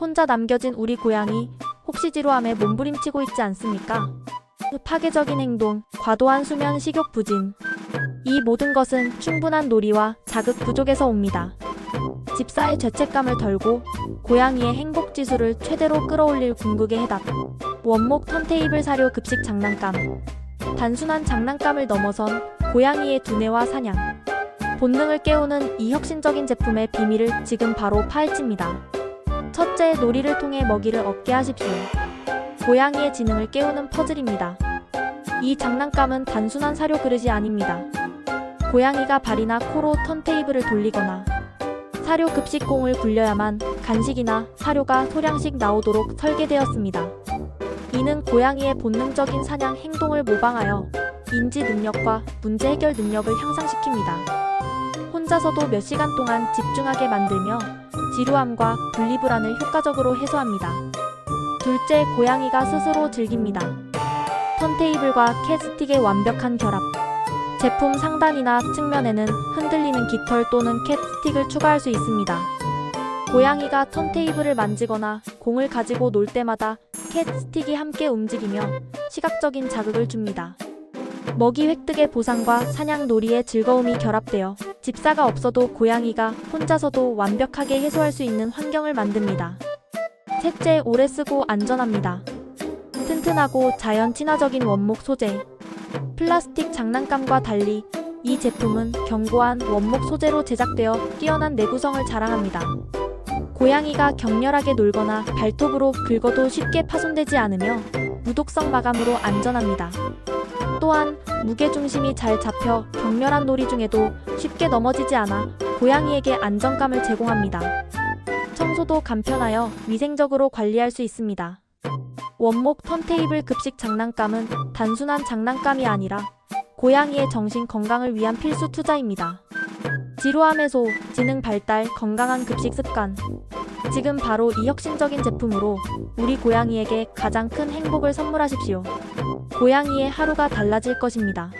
혼자 남겨진 우리 고양이 혹시 지루함에 몸부림치고 있지 않습니까? 파괴적인 행동, 과도한 수면, 식욕 부진. 이 모든 것은 충분한 놀이와 자극 부족에서 옵니다. 집사의 죄책감을 덜고 고양이의 행복 지수를 최대로 끌어올릴 궁극의 해답. 원목 턴테이블 사료 급식 장난감. 단순한 장난감을 넘어선 고양이의 두뇌와 사냥. 본능을 깨우는 이 혁신적인 제품의 비밀을 지금 바로 파헤칩니다. 첫째, 놀이를 통해 먹이를 얻게 하십시오. 고양이의 지능을 깨우는 퍼즐입니다. 이 장난감은 단순한 사료 그릇이 아닙니다. 고양이가 발이나 코로 턴테이블을 돌리거나 사료 급식공을 굴려야만 간식이나 사료가 소량씩 나오도록 설계되었습니다. 이는 고양이의 본능적인 사냥 행동을 모방하여 인지 능력과 문제 해결 능력을 향상시킵니다. 혼자서도 몇 시간 동안 집중하게 만들며 지루함과 분리불안을 효과적으로 해소합니다. 둘째, 고양이가 스스로 즐깁니다. 턴테이블과 캣스틱의 완벽한 결합. 제품 상단이나 측면에는 흔들리는 깃털 또는 캣스틱을 추가할 수 있습니다. 고양이가 턴테이블을 만지거나 공을 가지고 놀 때마다 캣스틱이 함께 움직이며 시각적인 자극을 줍니다. 먹이 획득의 보상과 사냥 놀이의 즐거움이 결합되어 집사가 없어도 고양이가 혼자서도 완벽하게 해소할 수 있는 환경을 만듭니다. 셋째, 오래 쓰고 안전합니다. 튼튼하고 자연 친화적인 원목 소재. 플라스틱 장난감과 달리 이 제품은 견고한 원목 소재로 제작되어 뛰어난 내구성을 자랑합니다. 고양이가 격렬하게 놀거나 발톱으로 긁어도 쉽게 파손되지 않으며 무독성 마감으로 안전합니다. 또한 무게중심이 잘 잡혀 격렬한 놀이 중에도 쉽게 넘어지지 않아 고양이에게 안정감을 제공합니다. 청소도 간편하여 위생적으로 관리할 수 있습니다. 원목 턴테이블 급식 장난감은 단순한 장난감이 아니라 고양이의 정신 건강을 위한 필수 투자입니다. 지루함 해소, 지능 발달, 건강한 급식 습관. 지금 바로 이 혁신적인 제품으로 우리 고양이에게 가장 큰 행복을 선물하십시오. 고양이의 하루가 달라질 것입니다.